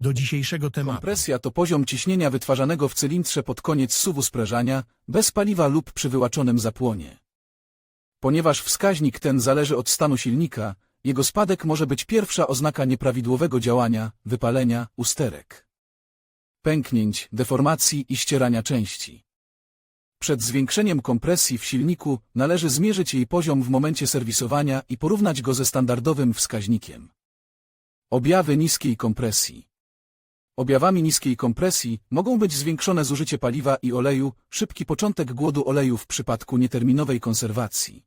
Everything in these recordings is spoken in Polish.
do dzisiejszego tematu. Kompresja to poziom ciśnienia wytwarzanego w cylindrze pod koniec suwu sprężania, bez paliwa lub przy wyłaczonym zapłonie. Ponieważ wskaźnik ten zależy od stanu silnika, jego spadek może być pierwsza oznaka nieprawidłowego działania, wypalenia, usterek, pęknięć, deformacji i ścierania części. Przed zwiększeniem kompresji w silniku należy zmierzyć jej poziom w momencie serwisowania i porównać go ze standardowym wskaźnikiem. Objawy niskiej kompresji Objawami niskiej kompresji mogą być zwiększone zużycie paliwa i oleju, szybki początek głodu oleju w przypadku nieterminowej konserwacji.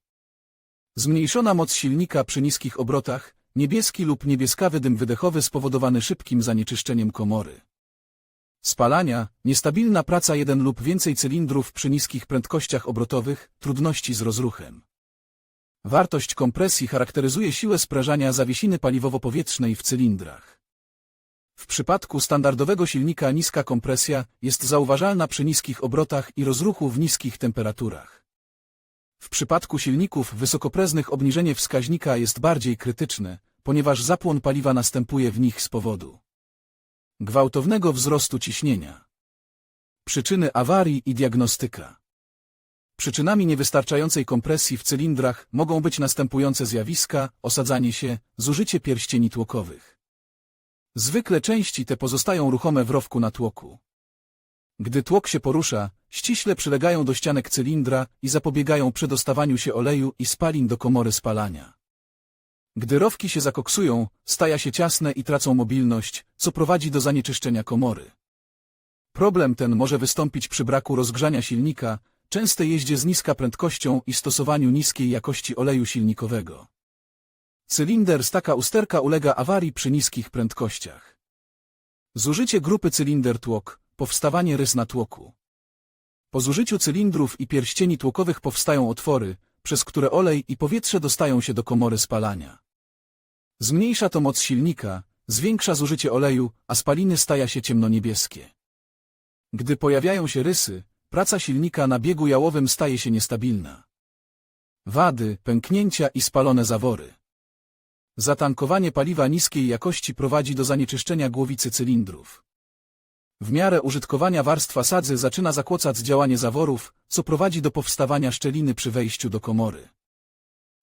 Zmniejszona moc silnika przy niskich obrotach, niebieski lub niebieskawy dym wydechowy spowodowany szybkim zanieczyszczeniem komory. Spalania, niestabilna praca jeden lub więcej cylindrów przy niskich prędkościach obrotowych, trudności z rozruchem. Wartość kompresji charakteryzuje siłę sprężania zawiesiny paliwowo-powietrznej w cylindrach. W przypadku standardowego silnika niska kompresja jest zauważalna przy niskich obrotach i rozruchu w niskich temperaturach. W przypadku silników wysokopreznych obniżenie wskaźnika jest bardziej krytyczne, ponieważ zapłon paliwa następuje w nich z powodu gwałtownego wzrostu ciśnienia. Przyczyny awarii i diagnostyka Przyczynami niewystarczającej kompresji w cylindrach mogą być następujące zjawiska, osadzanie się, zużycie pierścieni tłokowych. Zwykle części te pozostają ruchome w rowku na tłoku. Gdy tłok się porusza, ściśle przylegają do ścianek cylindra i zapobiegają przedostawaniu się oleju i spalin do komory spalania. Gdy rowki się zakoksują, staja się ciasne i tracą mobilność, co prowadzi do zanieczyszczenia komory. Problem ten może wystąpić przy braku rozgrzania silnika, częstej jeździe z niska prędkością i stosowaniu niskiej jakości oleju silnikowego. Cylinder z taka usterka ulega awarii przy niskich prędkościach. Zużycie grupy cylinder tłok, powstawanie rys na tłoku. Po zużyciu cylindrów i pierścieni tłokowych powstają otwory, przez które olej i powietrze dostają się do komory spalania. Zmniejsza to moc silnika, zwiększa zużycie oleju, a spaliny stają się ciemnoniebieskie. Gdy pojawiają się rysy, praca silnika na biegu jałowym staje się niestabilna. Wady, pęknięcia i spalone zawory. Zatankowanie paliwa niskiej jakości prowadzi do zanieczyszczenia głowicy cylindrów. W miarę użytkowania warstwa sadzy zaczyna zakłócać działanie zaworów, co prowadzi do powstawania szczeliny przy wejściu do komory.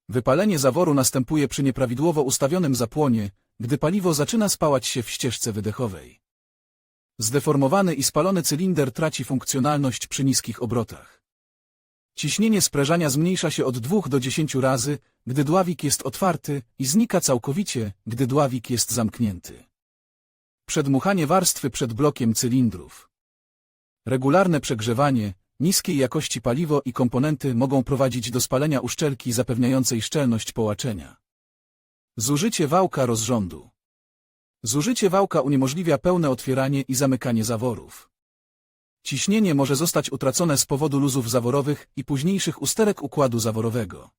Wypalenie zaworu następuje przy nieprawidłowo ustawionym zapłonie, gdy paliwo zaczyna spałać się w ścieżce wydechowej. Zdeformowany i spalony cylinder traci funkcjonalność przy niskich obrotach. Ciśnienie sprężania zmniejsza się od 2 do 10 razy, gdy dławik jest otwarty i znika całkowicie, gdy dławik jest zamknięty. Przedmuchanie warstwy przed blokiem cylindrów. Regularne przegrzewanie, niskiej jakości paliwo i komponenty mogą prowadzić do spalenia uszczelki zapewniającej szczelność połaczenia. Zużycie wałka rozrządu. Zużycie wałka uniemożliwia pełne otwieranie i zamykanie zaworów. Ciśnienie może zostać utracone z powodu luzów zaworowych i późniejszych usterek układu zaworowego.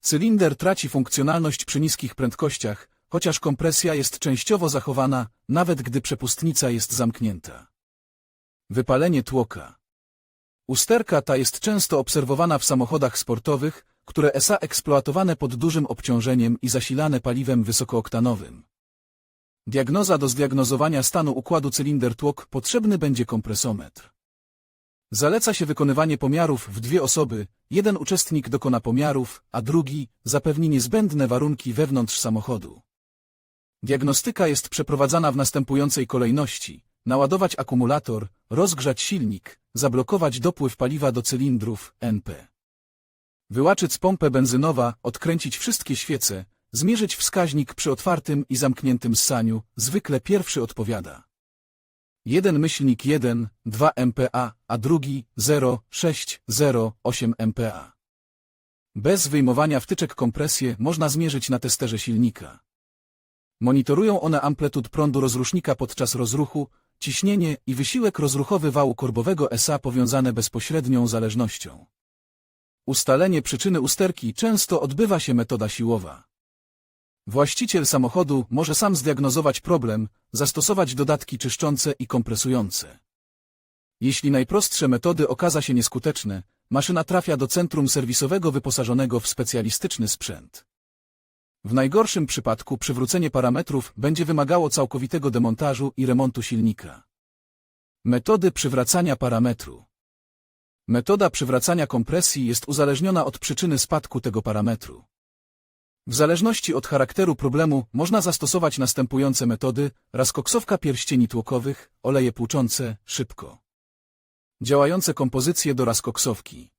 Cylinder traci funkcjonalność przy niskich prędkościach, chociaż kompresja jest częściowo zachowana, nawet gdy przepustnica jest zamknięta. Wypalenie tłoka. Usterka ta jest często obserwowana w samochodach sportowych, które SA eksploatowane pod dużym obciążeniem i zasilane paliwem wysokooktanowym. Diagnoza do zdiagnozowania stanu układu cylinder-tłok potrzebny będzie kompresometr. Zaleca się wykonywanie pomiarów w dwie osoby, jeden uczestnik dokona pomiarów, a drugi zapewni niezbędne warunki wewnątrz samochodu. Diagnostyka jest przeprowadzana w następującej kolejności. Naładować akumulator, rozgrzać silnik, zablokować dopływ paliwa do cylindrów, NP. Wyłaczyć pompę benzynowa, odkręcić wszystkie świece, zmierzyć wskaźnik przy otwartym i zamkniętym ssaniu, zwykle pierwszy odpowiada. Jeden myślnik 1, 2 MPa, a drugi 0, 6, 0, 8 MPa. Bez wyjmowania wtyczek kompresję można zmierzyć na testerze silnika. Monitorują one amplituд prądu rozrusznika podczas rozruchu, ciśnienie i wysiłek rozruchowy wału korbowego SA powiązane bezpośrednią zależnością. Ustalenie przyczyny usterki często odbywa się metoda siłowa. Właściciel samochodu może sam zdiagnozować problem, zastosować dodatki czyszczące i kompresujące. Jeśli najprostsze metody okaza się nieskuteczne, maszyna trafia do centrum serwisowego wyposażonego w specjalistyczny sprzęt. W najgorszym przypadku przywrócenie parametrów będzie wymagało całkowitego demontażu i remontu silnika. Metody przywracania parametru Metoda przywracania kompresji jest uzależniona od przyczyny spadku tego parametru. W zależności od charakteru problemu można zastosować następujące metody, razkoksowka pierścieni tłokowych, oleje płuczące, szybko. Działające kompozycje do razkoksowki.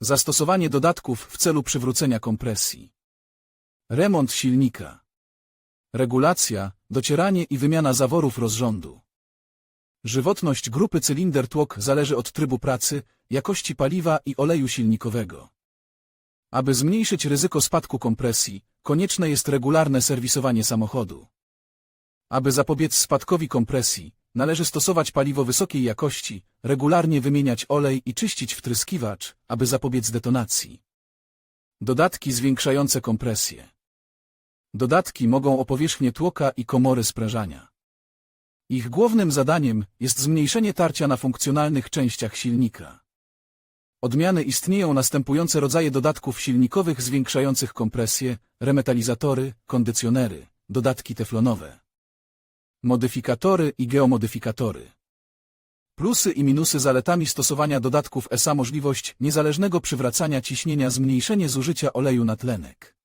Zastosowanie dodatków w celu przywrócenia kompresji. Remont silnika. Regulacja, docieranie i wymiana zaworów rozrządu. Żywotność grupy cylinder tłok zależy od trybu pracy, jakości paliwa i oleju silnikowego. Aby zmniejszyć ryzyko spadku kompresji, konieczne jest regularne serwisowanie samochodu. Aby zapobiec spadkowi kompresji, należy stosować paliwo wysokiej jakości, regularnie wymieniać olej i czyścić wtryskiwacz, aby zapobiec detonacji. Dodatki zwiększające kompresję. Dodatki mogą o powierzchnię tłoka i komory sprężania. Ich głównym zadaniem jest zmniejszenie tarcia na funkcjonalnych częściach silnika. Odmiany istnieją następujące rodzaje dodatków silnikowych zwiększających kompresję, remetalizatory, kondycjonery, dodatki teflonowe, modyfikatory i geomodyfikatory. Plusy i minusy zaletami stosowania dodatków ESA możliwość niezależnego przywracania ciśnienia zmniejszenie zużycia oleju na tlenek.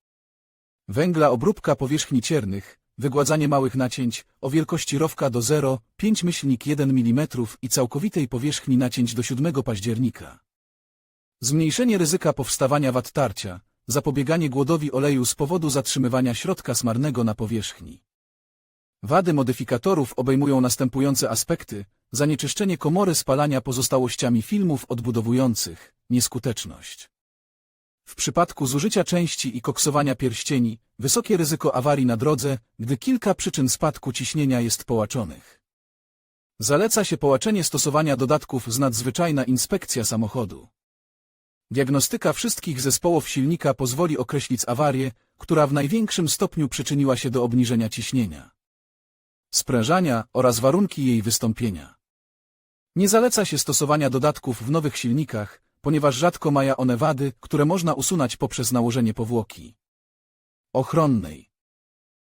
Węgla obróbka powierzchni ciernych, wygładzanie małych nacięć o wielkości rowka do 0,5-1 mm i całkowitej powierzchni nacięć do 7 października. Zmniejszenie ryzyka powstawania wad tarcia, zapobieganie głodowi oleju z powodu zatrzymywania środka smarnego na powierzchni. Wady modyfikatorów obejmują następujące aspekty, zanieczyszczenie komory spalania pozostałościami filmów odbudowujących, nieskuteczność. W przypadku zużycia części i koksowania pierścieni, wysokie ryzyko awarii na drodze, gdy kilka przyczyn spadku ciśnienia jest połaczonych. Zaleca się połaczenie stosowania dodatków z nadzwyczajna inspekcja samochodu. Diagnostyka wszystkich zespołów silnika pozwoli określić awarię, która w największym stopniu przyczyniła się do obniżenia ciśnienia, sprężania oraz warunki jej wystąpienia. Nie zaleca się stosowania dodatków w nowych silnikach, ponieważ rzadko mają one wady, które można usunąć poprzez nałożenie powłoki ochronnej.